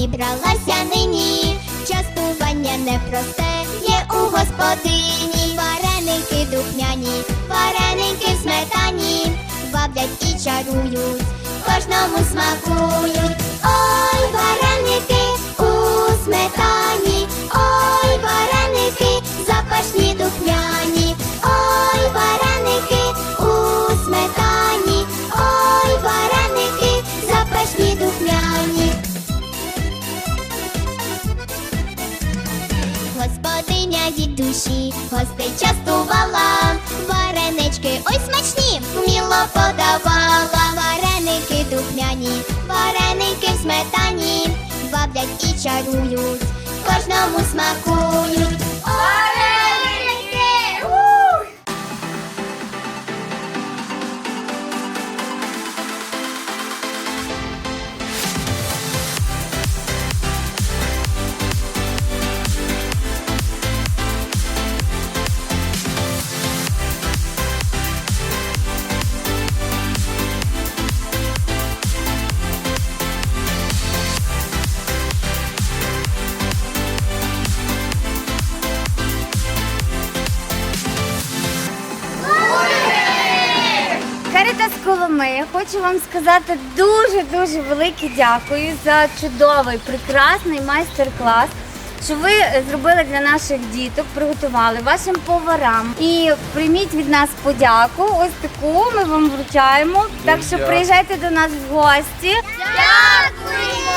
зібралася нині. Частування непросте є у господині. Вареники духняні, вареники в сметані, ваблять і чарують, кожному смакують. Господиня від душі гостей частувала, варенички ой смачні, вміло подавала, вареники духмяні, вареники в сметані, баблять і чарують, Карітас я хочу вам сказати дуже дуже велике дякую за чудовий, прекрасний майстер-клас. Що ви зробили для наших діток, приготували вашим поварам і прийміть від нас подяку. Ось таку ми вам вручаємо. Так що Дякую. приїжджайте до нас в гості. Дякую!